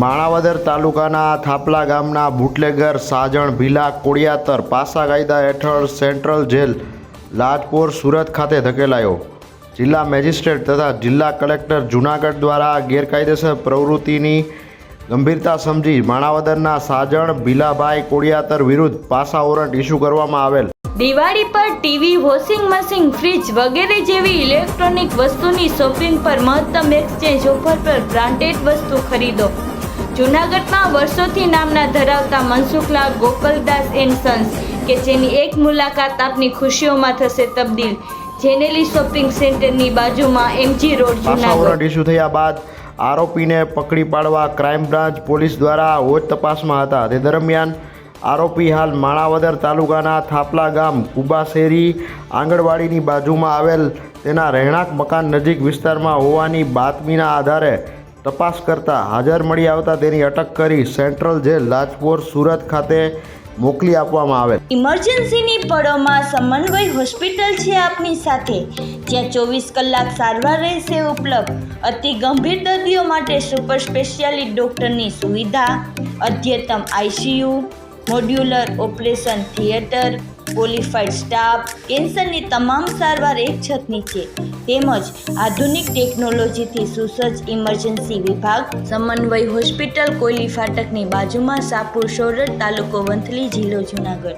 માણાવદર તાલુકાના થાપલા ગામના બુટલેગર, સાજણ, ભીલા, કોડિયાતર, પાસા કાયદા હેઠળ સેન્ટ્રલ જેલ, લાજપોર, સુરત ખાતે ધકેલાયો. જિલ્લા મેજિસ્ટ્રેટ તથા જિલ્લા કલેક્ટર જૂનાગઢ દ્વારા ગેરકાયદેસર પ્રવૃત્તિની ગંભીરતા સમજી માણાવદરના સાજણ, ભીલાભાઈ, કોડિયાતર વિરુદ્ધ પાસા વોરંટ ઇસ્યુ કરવામાં આવેલ. દિવાળી પર ટીવી, વોશિંગ મશીન, ફ્રીજ વગેરે જેવી ઇલેક્ટ્રોનિક વસ્તુની શોપિંગ પર મહત્તમ એક્સચેન્જ ઓફર પર બ્રાન્ડેડ વસ્તુ ખરીદો. જૂનાગઢમાં વર્ષોથી નામના ધરાવતા મનસુખલાલ ગોકલદાસ એન્ડ સન્સ, કે જેની એક મુલાકાત આપની ખુશીઓમાં થશે તબદીલ. જેનેલી શોપિંગ સેન્ટરની બાજુમાં એમજી રોડ, જૂનાગઢ. ઇસ્યુ થયા બાદ આરોપીને પકડી પાડવા ક્રાઇમ બ્રાન્ચ પોલીસ દ્વારા હોજ તપાસમાં હતા. તે દરમિયાન આરોપી હાલ માણાવદર તાલુકાના થાપલા ગામ કુબાશેરી આંગણવાડીની બાજુમાં આવેલ તેના રહેણાંક મકાન નજીક વિસ્તારમાં હોવાની બાતમીના આધારે તપાસ કરતા હાજર મળી આવતા તેની અટક કરી સેન્ટ્રલ જેલ લાજપોર સુરત ખાતે મોકલી આપવામાં આવે ઇમરજન્સીની પળોમાં સમન્વય હોસ્પિટલ છે આપની સાથે, જ્યાં ચોવીસ કલાક સારવાર રહેશે ઉપલબ્ધ. અતિ ગંભીર દર્દીઓ માટે સુપર સ્પેશિયાલિટી ડૉક્ટરની સુવિધા અદ્યતમ ICU modular operation theatre qualified staff કેન્સરની તમામ સારવાર એક છત નીચે તેમજ આધુનિક ટેકનોલોજીથી સુસજ્જ ઇમરજન્સી વિભાગ, સમન્વય હોસ્પિટલ, કોયલી ફાટકની બાજુમાં સાપુર સોરઠ તાલુકો વંથલી જિલ્લો જુનાગઢ.